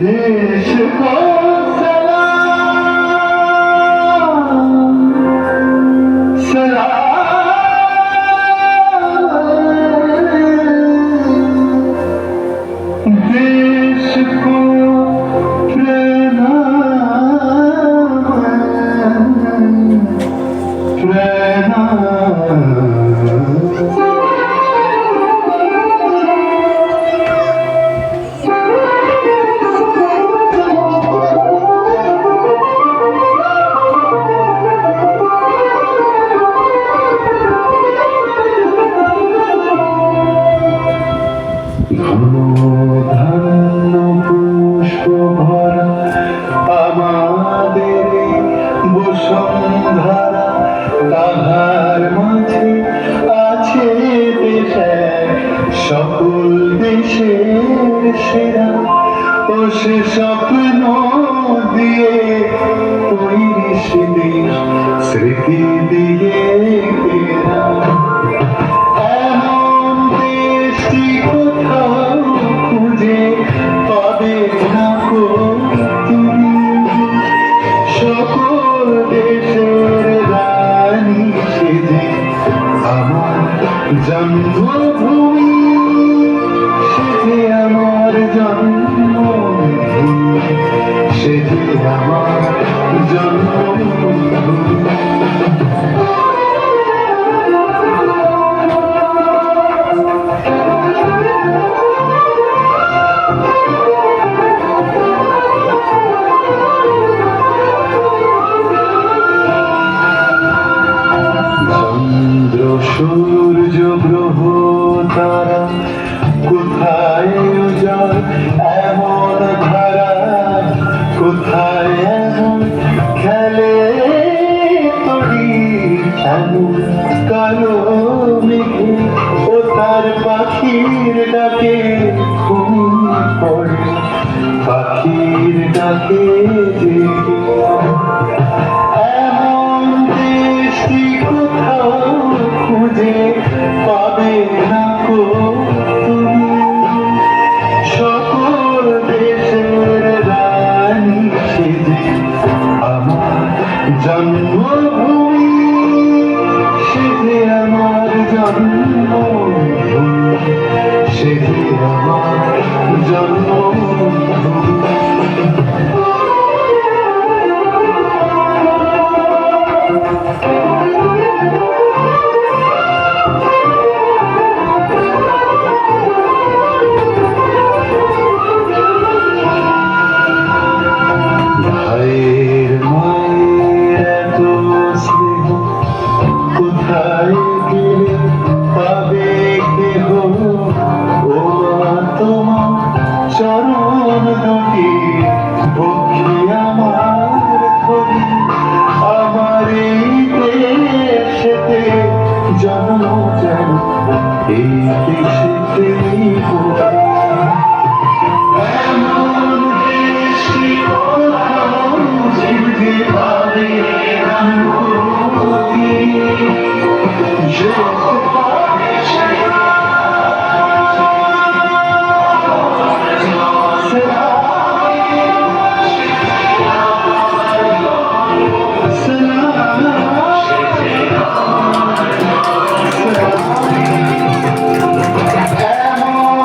দেশ কর। ও সে স্বপ্ন দিয়ে তৈরি সে দেশ স্মৃতি দিয়ে জন্মভূমি সেজে আমার জন্মভূমি সেজে আমার জন্মভূমি কালো তার পাখির ডাকে পাখির ডাকে I don't know. চরণ দুটি ভক্তি আমার করি আমার এই দেশেতে জন্ম যেন এই